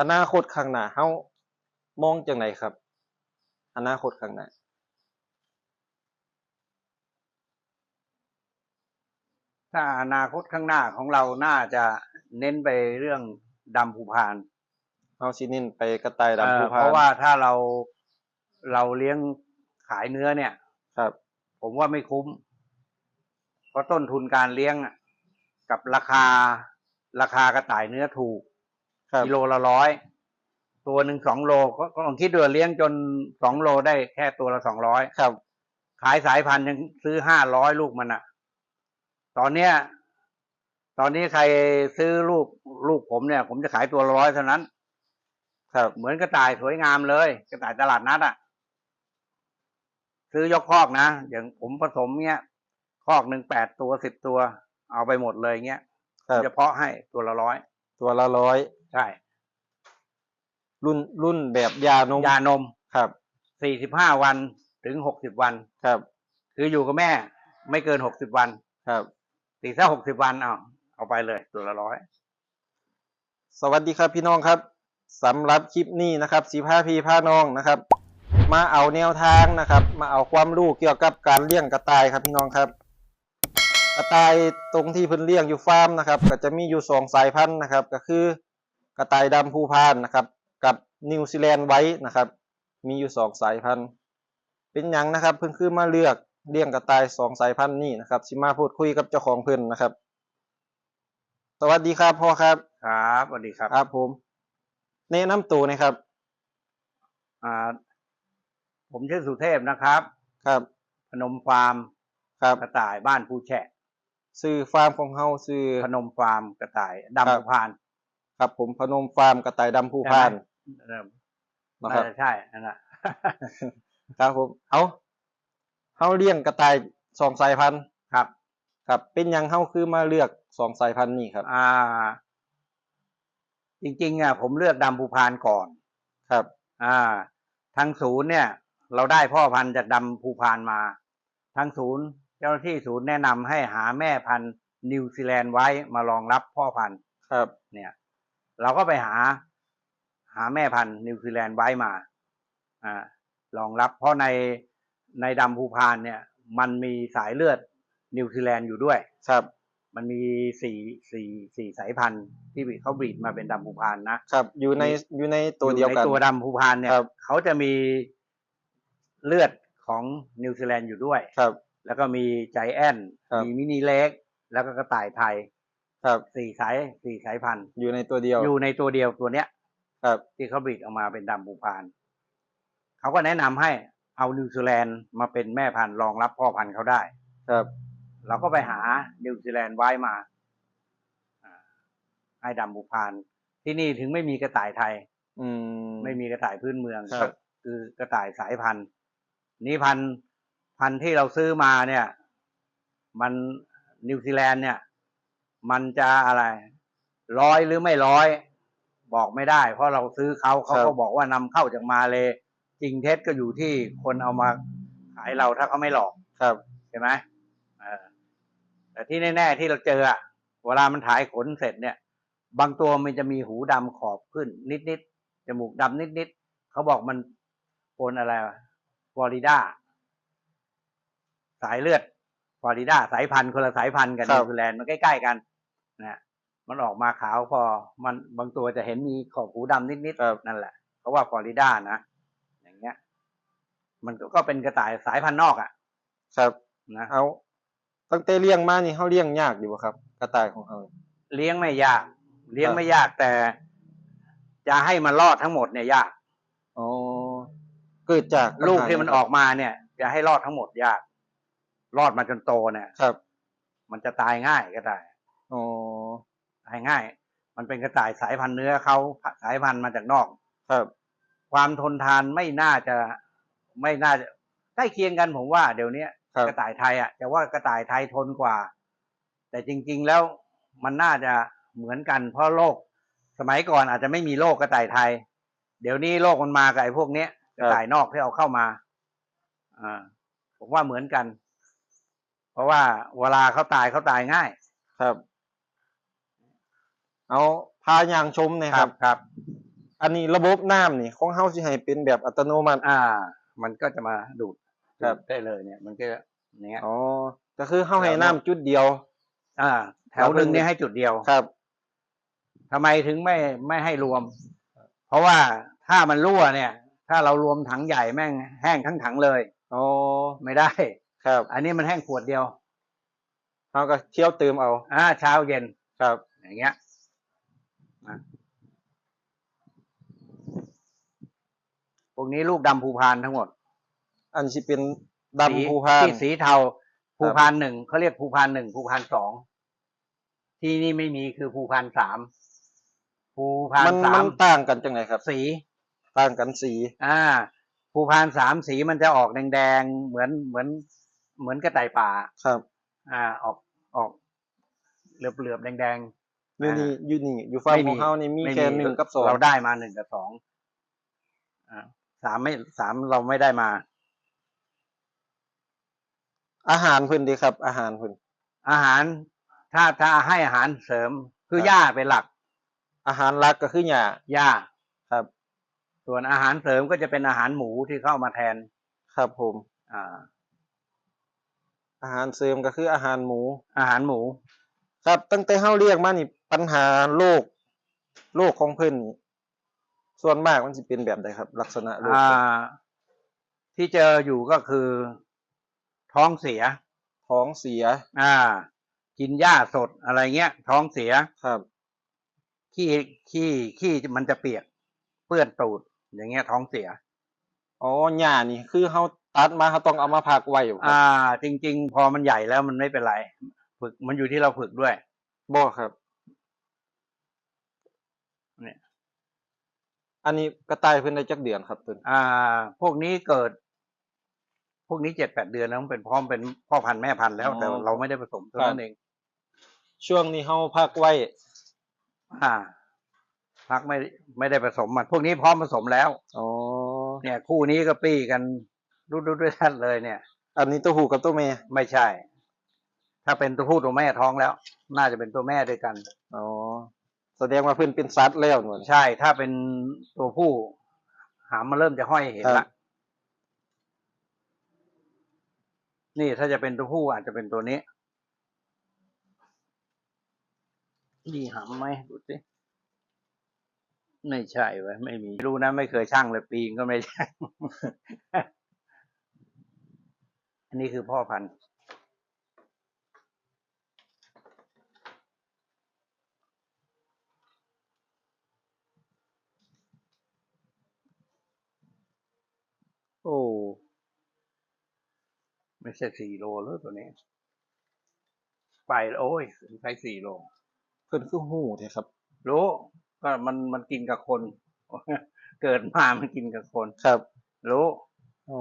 อนาคตข้างหน้าเฮามองจังไดครับ อนาคตข้างหน้าถ้าอนาคตข้างหน้าของเราน่าจะเน้นไปเรื่องดำภูพานเฮาสิเน้นไปกระต่ายดำเอ่อภูพานเพราะว่าถ้าเราเราเลี้ยงขายเนื้อเนี่ย ครับ ผมว่าไม่คุ้ม เพราะต้นทุนการเลี้ยงอะกับราคาราคากระต่ายเนื้อถูกครับ กิโลละร้อยตัวหนึ่งสองโลก็ก็ลองคิดดูเลี้ยงจนสองโลได้แค่ตัวละสองร้อยครับ ขายสายพันธุ์ยังซื้อห้าร้อยลูกมันอะตอนเนี้ย ตอนนี้ใครซื้อลูกลูกผมเนี่ย ผมจะขายตัวละร้อยเท่านั้น ครับ เหมือนกระต่ายสวยงามเลย กระต่ายตลาดนัดอะซื้อยกคอกนะอย่างผมผสมเนี้ยคอกหนึ่งแปดตัวสิบตัว เอาไปหมดเลยเงี้ยครับเฉพาะให้ตัวละร้อยตัวละร้อย ใช่ รุ่นรุ่นแบบยานมยานมครับสี่สิบห้าวันถึงหกสิบวันครับ คืออยู่กับแม่ ไม่เกินหกสิบวันครับตีถ้าหกสิบวันเอาเอาไปเลยตัวละร้อยสวัสดีครับพี่น้องครับสำหรับคลิปนี้นะครับสีผ้าพี่ผ้าน้องนะครับ มาเอาแนวทางนะครับ มาเอาความรู้เกี่ยวกับการเลี้ยงกระต่ายครับพี่น้องครับ กระต่ายตรงที่เพิ่นเลี้ยงอยู่ฟาร์มนะครับ ก็จะมีอยู่สองสายพันธุ์นะครับ ก็คือ กระต่ายดำภูพานนะครับ กับนิวซีแลนด์ไว้นะครับ มีอยู่สองสายพันธุ์ เป็นหยังนะครับเพิ่นคือมาเลือกเลี้ยงกระต่ายสองสายพันธุ์นี้นะครับสิมาพูดคุยกับเจ้าของเพิ่นนะครับ สวัสดีครับพ่อครับครับสวัสดีครับครับผมแนะนำตัวหนะครับ อ่า ผมชื่อสุเทพนะครับ ครับพนมฟาร์มครับกระต่ายบ้านภูแฉะ ซื้อฟาร์มของเฮาซื้อพนมฟาร์มกระต่ายครับดำภูพาน ครับผมพนมฟาร์มกระต่ายดำภูพานเออนะคน่ารับจะใช่นั่นแหละครับผมเอาเฮาเลี้ยงกระต่ายสองสายพันธุ์ครับ ครับ เป็นหยังเฮาคือมาเลือกสองสายพันธุ์นี้ครับ อ่า จริงๆอะผมเลือกดำภูพานก่อน ครับ อ่า ทางศูนย์เนี่ย เราได้พ่อพันธุ์จากดำภูพานมา ทางศูนย์ เจ้าหน้าที่ศูนย์แนะนำให้หาแม่พันธุ์นิวซีแลนด์ไว้มารองรับพ่อพันธุ์ครับ เนี่ย เราก็ไปหาหาแม่พันธุ์นิวซีแลนด์ไว้มาอ่ารองรับ เพราะในในดำภูพานเนี่ย มันมีสายเลือดนิวซีแลนด์อยู่ด้วย ครับ มันมีสี่สี่สี่สายพันธุ์ที่เขาบรีดมาเป็นดำภูพานนะครับ อยู่ในอยู่ในตัวเดียวกันอในตัวดำภูพานเนี่ยครับ เขาจะมีเลือดของนิวซีแลนด์อยู่ด้วย ครับ แล้วก็มีใจแอนครับ มีมินิเล็ก แล้วก็กระต่ายไทย ครับสี่สายสี่สายพันธุ์อยู่ในตัวเดียว อยู่ในตัวเดียวตัวเนี้ย ครับ ที่เขาบรีดออกมาเป็นดำภูพานเขาก็แนะนำให้เอานิวซีแลนด์มาเป็นแม่พันธุ์รองรับพ่อพันธุ์เขาได้ ครับ เราก็ไปหานิวซีแลนด์ไว้มาอ่าให้ดำบุพาน ที่นี่ถึงไม่มีกระต่ายไทย อืม ไม่มีกระต่ายพื้นเมืองครับก็คือกระต่ายสายพันธุ์ นี้พันธุ์พันธุ์ที่เราซื้อมาเนี่ย มันนิวซีแลนด์เนี่ย มันจะอะไร ร้อยหรือไม่ร้อย บอกไม่ได้ เพราะเราซื้อเขาเขาก็บอกว่านำเข้าจากมาเลยจริงเท็จก็อยู่ที่คนเอามาขายเราถ้าเขาไม่หลอกครับใช่ไหมเออแต่ที่แน่ ๆ ที่เราเจออะเวลามันถ่ายขนเสร็จเนี่ย บางตัวมันจะมีหูดำขอบขึ้น นิดๆจมูกดำนิดๆเขาบอกมันปนอะไรฟลอริดาสายเลือดฟลอริดาสายพันธุ์คนละสายพันธุ์กับครับนิวซีแลนด์มันใกล้ๆกัน นะมันออกมาขาวพอ มันบางตัวจะเห็นมีขอบหูดำนิดครับๆนั่นแหละเขาว่าฟลอริดานะอย่างเงี้ย มันก็ก็เป็นกระต่ายสายพันธุ์นอกอะ ครับนะเอาตั้งแต่เลี้ยงมานี่เฮาเลี้ยงยากอยู่บ่ครับ กระต่ายของเฮาเลี้ยงไม่ยาก เลี้ยงครับไม่ยากแต่ จะให้มันรอดทั้งหมดเนี่ยยากอ๋อเกิดจากปัญหาลูกที่มันออกมาเนี่ย จะให้รอดทั้งหมดยาก รอดมาจนโตเนี่ยครับ มันจะตายง่ายก็ได้อ๋อ ตายง่ายมันเป็นกระต่ายสายพันธุ์เนื้อเขาสายพันธุ์มาจากนอก ครับ ความทนทานไม่น่าจะไม่น่าจะใกล้เคียงกันผมว่าเดี๋ยวนี้ครับ กระต่ายไทยอะจะว่ากระต่ายไทยทนกว่า แต่จริง ๆแล้วมันน่าจะเหมือนกันเพราะโลกสมัยก่อนอาจจะไม่มีโรคกระต่ายไทย เดี๋ยวนี้โรคมันมากับไอ้พวกเนี้ยกระต่ายนอกที่เอาเข้ามา อ่า ผมว่าเหมือนกัน เพราะว่าเวลาเขาตายเขาตายง่าย ครับ เอาพายางชมหนะครับครับ อันนี้ระบบน้ำนี่ของเฮาสิให้เป็นแบบอัตโนมัติ อ่า มันก็จะมาดูดครับดูดได้เลยเนี่ย มันก็อย่างเงี้ย อ๋อก็คือเฮาให้น้ำจุดเดียว อ่า แถวหนึ่งเนี่ยให้จุดเดียว ครับ ทำไมถึงไม่ไม่ให้รวม เพราะว่าถ้ามันรั่วเนี่ย ถ้าเรารวมถังใหญ่แม่งแห้งทั้งถังเลย อ๋อ ไม่ได้ ครับอันนี้มันแห้งขวดเดียว เฮาก็เที่ยวเติมเอา อ่าเช้าเย็น ครับ อย่างเงี้ยนะพ วกนี้ลูกดำภูพานทั้งหมด อันสิเป็นสีดำภูพานที่สีเทาภูพานหนึ่งเขาเรียกภูพานหนึ่งภูพานสองที่นี่ไม่มีคือภูพานสามภูพานมันสามัมนต่างกันจังไงครับ สีต่างกันสี อ่า ภูพานสามสีมันจะออกแดงๆเหมือนเหมือน เหมือนกระต่ายป่าครับ อ่าออกออกเหลือบเหลือบๆแดงอยู่นี่อยู่นี่อยู่ฟาร์มของเฮานี่มีไม่แค่หนึ่งกับสองเราได้มาหนึ่งกับสองอ่า สามไม่สามเราไม่ได้มา อาหารเพิ่นดีครับ อาหารเพิ่นอาหารถ้าถ้าให้อาหารเสริมคือครับหญ้าเป็นหลัก อาหารหลักก็คือหญ้าหญ้าครับ ส่วนอาหารเสริมก็จะเป็นอาหารหมูที่เข้ามาแทน ครับผมอ่า อาหารเสริมก็คืออาหารหมู อาหารหมู ครับตั้งแต่เฮาเรียกมานี่ปัญหาโรคโรคของเพิ่นนี่ ส่วนมากมันสิเป็นแบบใดครับ ลักษณะโรคอ่าเพิ่นที่เจออยู่ก็คือ ท้องเสีย ท้องเสีย อ่า กินหญ้าสดอะไรเงี้ย ท้องเสียครับขี้ขี้ขี้มันจะเปียก เปื้อนตูด อย่างเงี้ยท้องเสียอ๋อหญ้านี่ คือเฮาตัดมาเฮาต้องเอามาพักไว้อยู่ครัอ่าบจริง ๆ พอมันใหญ่แล้วมันไม่เป็นไร ฝึกมันอยู่ที่เราฝึกด้วยบ่ครับ เนี่ย อันนี้กระต่ายเพิ่นได้จักเดือนครับเพิ่นอ่า พวกนี้เกิด พวกนี้เจ็ดแปดเดือนแล้วมันเป็นพร้อมเป็นพ่อพันธุ์แม่พันธุ์แล้วแต่เราไม่ได้ผสมเท่านั้นเอง ช่วงนี้เฮาพักไว้ อ่า พักไม่ไม่ได้ผสมมัน พวกนี้พร้อมผสมแล้วอ๋อเนี่ย คู่นี้ก็ปี้กันรุดๆด้วยท่านเลยเนี่ย อันนี้ตัวผู้กับตัวแม่ไม่ใช่ ถ้าเป็นตัวผู้ตัวแม่ท้องแล้ว น่าจะเป็นตัวแม่ด้วยกันอ๋อ แสดงว่าเพิ่นเป็นสัตว์แล้วนู่นใช่ ถ้าเป็นตัวผู้ หามมาเริ่มจะห้อยเห็นครัละบนี่ถ้าจะเป็นตัวผู้อาจจะเป็นตัวนี้นี่หามไหมดูสิไม่ใช่เว้ยไม่มีรู้นะ ไม่เคยช่างเลยปีงก็ไม่ใช่ อันนี้คือพ่อพันธุ์ อ้ ไม่ใช่สี่โลแล้วตัวนี้ ไปโอ้ยใช้สี่โลเพิ่นคือหูแท้ครับ รู้ก็มันมันกินกับคน เกิดมามันกินกับคน ครับ รู้อ๋อ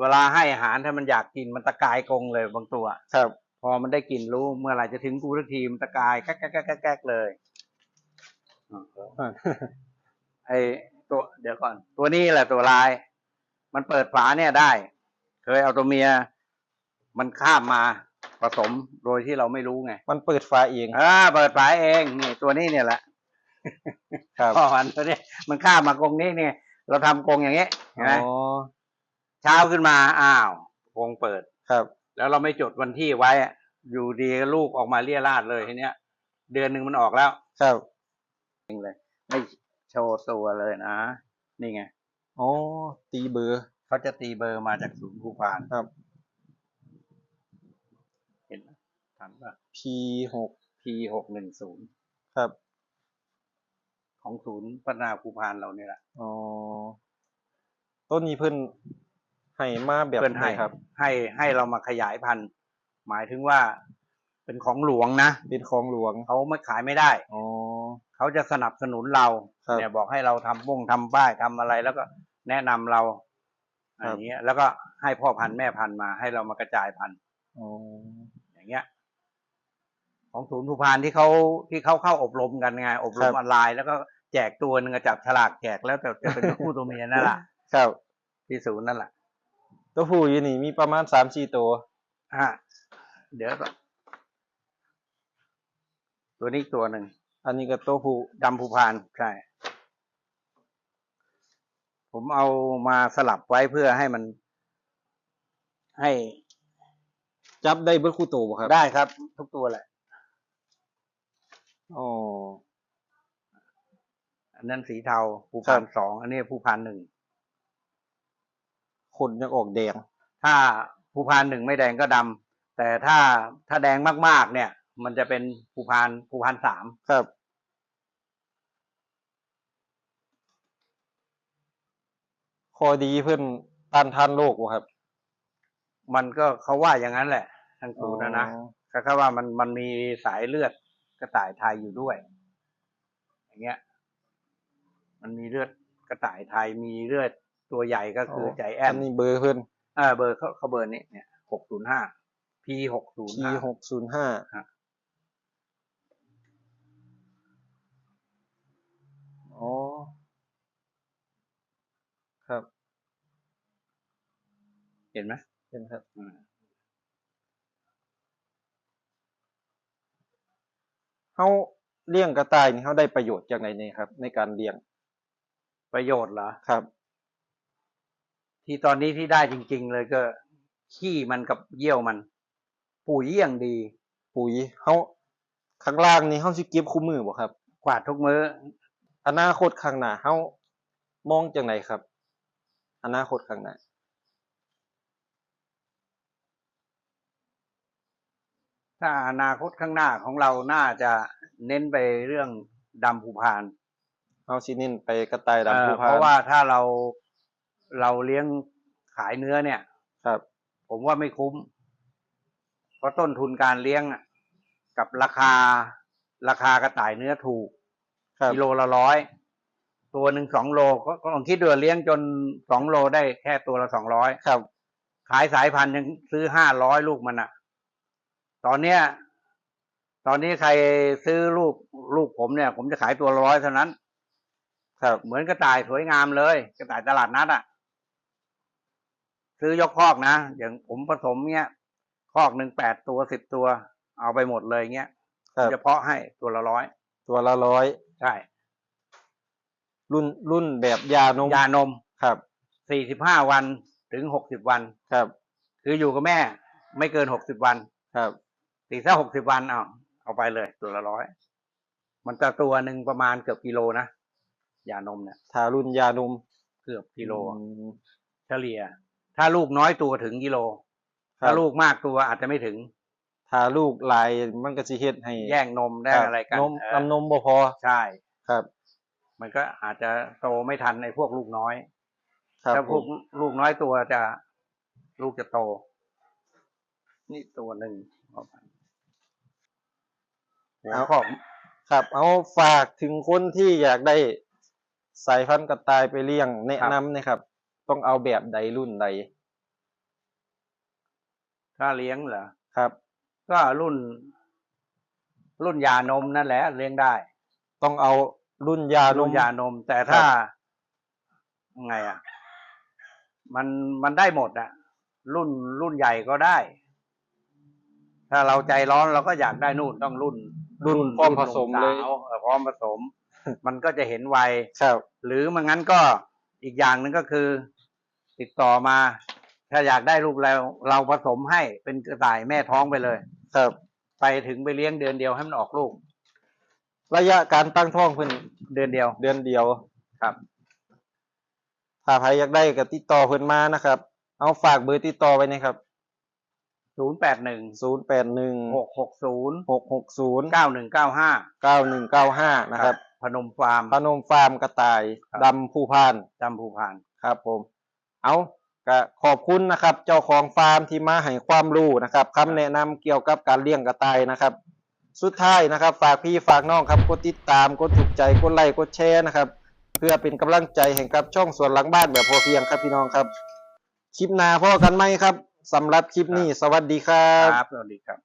เวลาให้อาหารถ้ามันอยากกินมันตะกายกรงเลยบางตัว ครับ พอมันได้กินรู้เมื่อไหร่จะถึงกูสักทีมันตะกายแก๊กแก๊กแก๊กแก๊กแก๊กเลยอ่าไอตัว เดี๋ยวก่อน ตัวนี้แหละตัวลาย มันเปิดฝาเนี่ยได้ เคยเอาตัวเมีย มันข้ามมาผสมโดยที่เราไม่รู้ไงมันเปิดฝาเองอ่าเปิดฝาเองนี่ตัวนี้เนี่ยแหละครับพ่อมันตัวนี้มันข้ามมากรงนี้เนี่ย เราทำกรงอย่างเงี้ยเห็นไหมอ๋อเช้าขึ้นมาอ้าวกรงเปิดครับ แล้วเราไม่จดวันที่ไว้อะอยู่ดีก็ลูกออกมาเลี่ยราดเลยทีเนี้ย เดือนหนึ่งมันออกแล้ว ครับไม่โชว์ตัวเลยนะ นี่ไง อ๋อ ตีเบอร์ เขาจะตีเบอร์มาจากศูนย์ภูพานครับ เห็นไหมทันป่ะ P6 P หกหนึ่งศูนย์ครับ ของศูนย์พัฒนาภูพานเราเนี่ยแหละ อ๋อ ต้นนี้เพิ่นให้มาแบบเพื่อนไหนให้ครับ ให้ให้เรามาขยายพันธุ์ หมายถึงว่า เป็นของหลวงนะ เป็นของหลวง เขาไม่ขายไม่ได้ อ๋อ เขาจะสนับสนุนเรา ครับ เนี่ยบอกให้เราทำวงทำป้ายทำอะไรแล้วก็ แนะนำเราครับอย่างเงี้ย แล้วก็ให้พ่อพันธุ์แม่พันธุ์มาให้เรามากระจายพันธุ์อ๋ออย่างเงี้ย ของศูนย์ภูพานที่เขาที่เขาเข้าอบรมกันไงอบรมออนไลน์แล้วก็แจกตัวหนึ่งอะจับฉลากแจกแล้วแต่จะเป็นตัวผู้ตัวเมียนั่นแหละครับที่ศูนย์นั่นแหละตัวผู้อยู่นี่มีประมาณสามสี่ตัวอะเดี๋ยวก่อนตัวนี้อีกตัวหนึ่งอันนี้ก็ตัวผู้ดำภูพานใช่ ผมเอามาสลับไว้เพื่อให้มัน ให้จับได้เบิดคู่โตบ่ครับได้ครับ ทุกตัวแหละอ๋ออันนั้นสีเทาภูครัพาบนสองอันนี้ภูพานหนึ่งขนยังออกแดง ถ้าภูพานหนึ่งไม่แดงก็ดำแต่ถ้าถ้าแดงมากๆ เนี่ย มันจะเป็นภูพานภูพานสามครับ ข้อดีเพิ่นต้านทานโรคบ่ครับ มันก็เขาว่าอย่างนั้นแหละทางสูตรนะนะอ๋อก็แค่ว่ามันมันมีสายเลือดกระต่ายไทยอยู่ด้วย อย่างเงี้ย มันมีเลือดกระต่ายไทยมีเลือดตัวใหญ่ก็คือใจแออันนนี้เบอร์เพิ่นเออเบอร์เขาเขาเบอร์นี้เนี่ยหกศูนย์ห้า P หกศูนย์ P ห้าหกศูนย์ห้า ฮะ อ๋อ ครับ เห็นไหมเห็นครับอืมเฮาเลี้ยงกระต่ายนี่เฮาได้ประโยชน์จากไหนเนี่ยครับ ในการเลี้ยงประโยชน์เหรอครับ ที่ตอนนี้ที่ได้จริง ๆ เลยก็ ขี้มันกับเยี่ยวมัน ปุ๋ยอย่างดี ปุ๋ยเฮาข้างล่างนี่เฮาสิเก็บคู่มือบ่ครับกวาดทุกมื้ออนาคตข้างหน้าเฮามองจังไดครับ อนาคตข้างหน้าถ้าอนาคตข้างหน้าของเราน่าจะเน้นไปเรื่องดำภูพานเฮาสิเน้นไปกระต่ายดำเอ่อผู้เพพานราะว่าถ้าเราเราเลี้ยงขายเนื้อเนี่ย ครับ ผมว่าไม่คุ้ม เพราะต้นทุนการเลี้ยงอะกับราคาราคากระต่ายเนื้อถูกครับกิโลละร้อย ตัวหนึ่งสองโลก็ก็ลองคิดดูเลี้ยงจนสองโลได้แค่ตัวละสองร้อยครับ ขายสายพันธุ์ยังซื้อห้าร้อยลูกมันอะตอนเนี้ย ตอนนี้ใครซื้อลูกลูกผมเนี่ย ผมจะขายตัวละร้อยเท่านั้น ครับเหมือนกระต่ายสวยงามเลยกระต่ายตลาดนัดอะซื้อยกคอกนะอย่างผมผสมเนี้ยคอกหนึ่งแปดตัวสิบตัว เอาไปหมดเลยเงี้ยครับจะเพาะให้ตัวละร้อยตัวละร้อยใช่ รุ่นรุ่นแบบยานมยานมครับสี่สิบห้าวันถึงหกสิบวันครับ คืออยู่กับแม่ไม่เกินหกสิบวันครับตีถ้าหกสิบวันเอาเอาไปเลย ตัวละร้อยมันจะตัวหนึ่งประมาณเกือบกิโลนะยานมเนี่ยถ้ารุ่นยานมเกือบกิโลอืมเฉลี่ย ถ้าลูกน้อยตัวถึงกิโลครับถ้าลูกมากตัวอาจจะไม่ถึง ถ้าลูกหลายมันก็สิเฮ็ดให้ แย่งนมได้คบอะไรกันนมเออน้ำนมบ่พอใช่ครับ มันก็อาจจะโตไม่ทันในพวกลูกน้อยครับถ้าพวกผมลูกน้อยตัวจะลูกจะโต นี่ตัวหนึ่งหัวขอกครับ เอาฝากถึงคนที่อยากได้สายพันธุ์กระต่ายไปเลี้ยงแนะนำนะครับ ต้องเอาแบบใดรุ่นใด ถ้าเลี้ยงเหรอครับ ก็รุ่น รุ่นยานมนั่นแหละเลี้ยงได้ ต้องเอา รุ่นยานรุ่มนยานม แต่ถ้าไงอะ มันมันได้หมดอะ รุ่นรุ่นใหญ่ก็ได้ ถ้าเราใจร้อนเราก็อยากได้นู่นต้องรุ่นรุ่นพร้อมผสมเลยรุ่นหนุ่สาวออพร้อมผสม มันก็จะเห็นไว ครับ หรือไมันงั้นก็อีกอย่างหนึ่งก็คือ ติดต่อมา ถ้าอยากได้ลูกเราเราผสมให้เป็นกระต่ายแม่ท้องไปเลย ครับ ไปถึงไปเลี้ยงเดือนเดียวให้มันออกลูก ระยะการตั้งท้องเพิ่นเดือนเดียว เดือนเดียวครับ ถ้าใครอยากได้ก็ติดต่อเพิ่นมานะครับ เอาฝากเบอร์ติดต่อไว้นะครับศูนย์แปดหนึ่ง081หกหกศูนย์660เก้าหนึ่งเก้าห้า9195นะครับพนมฟาร์มพนมฟาร์มกระต่ายครับดำผู้พานจำภูพานครับผม เอาก็ขอบคุณนะครับ เจ้าของฟาร์มที่มาให้ความรู้นะครับคำแนะนำเกี่ยวกับการเลี้ยงกระต่ายนะครับ สุดท้ายนะครับ ฝากพี่ฝากน้องครับกดติดตามกดถูกใจกดไลค์กดแชร์นะครับ เพื่อเป็นกำลังใจแห้กับช่องส่วนหลังบ้านแบบพอเพียงครับพี่น้องครับ คลิปหน้าพ่อกันไหมครับสำหรับคลิปนี้สวัสดีครับ ครับสวัสดีครับ